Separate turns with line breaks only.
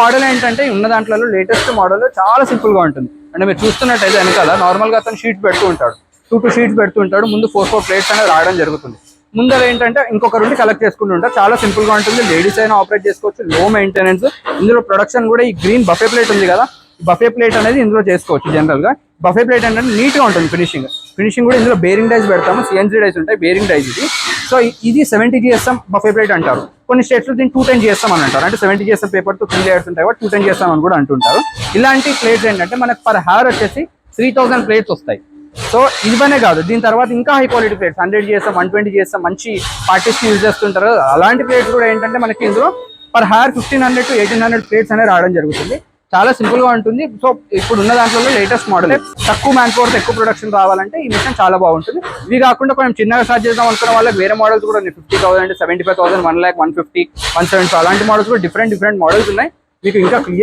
Model ఏంటంటే ఉన్న దాంట్లో లేటెస్ట్ మోడల్ చాలా సింపుల్గా ఉంటుంది. అంటే మీరు చూస్తున్నట్టయితే వెనకాల నార్మల్గా అతను షీట్ పెడుతూ ఉంటాడు. టూ టూ షీట్స్ పెడుతూ ఉంటాడు. ముందు ఫోర్ ఫోర్ ప్లేట్స్ అనేది రావడం జరుగుతుంది. ముందర ఏంటంటే ఇంకొక రెండు కలెక్ట్ చేసుకుంటూ ఉంటారు. చాలా సింపుల్గా ఉంటుంది. లేడీస్ అయినా ఆపరేట్ చేసుకోవచ్చు. లో మెయింటెనెన్స్ ఇందులో ప్రొడక్షన్ కూడా ఈ గ్రీన్ బఫే ప్లేట్ ఉంది కదా. బఫే ప్లేట్ అనేది ఇందులో చేసుకోవచ్చు జనరల్గా బఫే ప్లేట్ అంటే నీట్గా ఉంటుంది ఫినిషింగ్. ఫినిషింగ్ కూడా ఇందులో బేరింగ్ డైస్ పెడతాము. సిఎన్సీ డైస్ ఉంటాయి బేరింగ్ డైస్ ఇది. సో ఇది సెవెంటీ జిఎస్ఎం బఫే ప్లేట్ అంటారు. కొన్ని స్టేట్స్లో దీన్ని టూ టెన్ చేస్తాం అని అంటారు. అంటే సెవెంటీ జిఎస్ఎం పేపర్తో త్రీ లేయర్స్ ఉంటాయి టూ టెన్ చేస్తాం అని కూడా అంటుంటారు. ఇలాంటి ప్లేట్స్ ఏంటంటే మనకు పర్ హార్ వచ్చేసి త్రీ థౌసండ్ ప్లేట్స్ వస్తాయి. సో ఇదివనే కాదు దీని తర్వాత ఇంకా హై క్వాలిటీ ప్లేట్స్ హండ్రెడ్ చేస్తాం వన్ ట్వంటీ చేస్తాం మంచి పార్టీస్ యూజ్ చేస్తుంటారు. అలాంటి ప్లేట్స్ కూడా ఏంటంటే మనకి ఇందులో per hour fifteen hundred to eighteen hundred plates అనేది రావడం జరుగుతుంది. చాలా సింపుల్గా ఉంటుంది. సో ఇప్పుడు ఉన్న దాంట్లో లేటెస్ట్ మోడల్ తక్కువ మ్యాన్ పవర్ ఎక్కువ ప్రొడక్షన్ రావాలంటే ఈ మిషన్ చాలా బాగుంటుంది. ఇవి కాకుండా కొంచెం చిన్నగా స్టార్ట్ చేద్దాం అనుకున్న వాళ్ళకి వేరే మోడల్స్ కూడా ఉన్నాయి. Fifty thousand seventy five thousand one lakh one fifty one seventy అలాంటి మోడల్స్ కూడా డిఫరెంట్ డిఫరెంట్ మోడల్స్ ఉన్నాయి. మీకు ఇంకా క్లియర్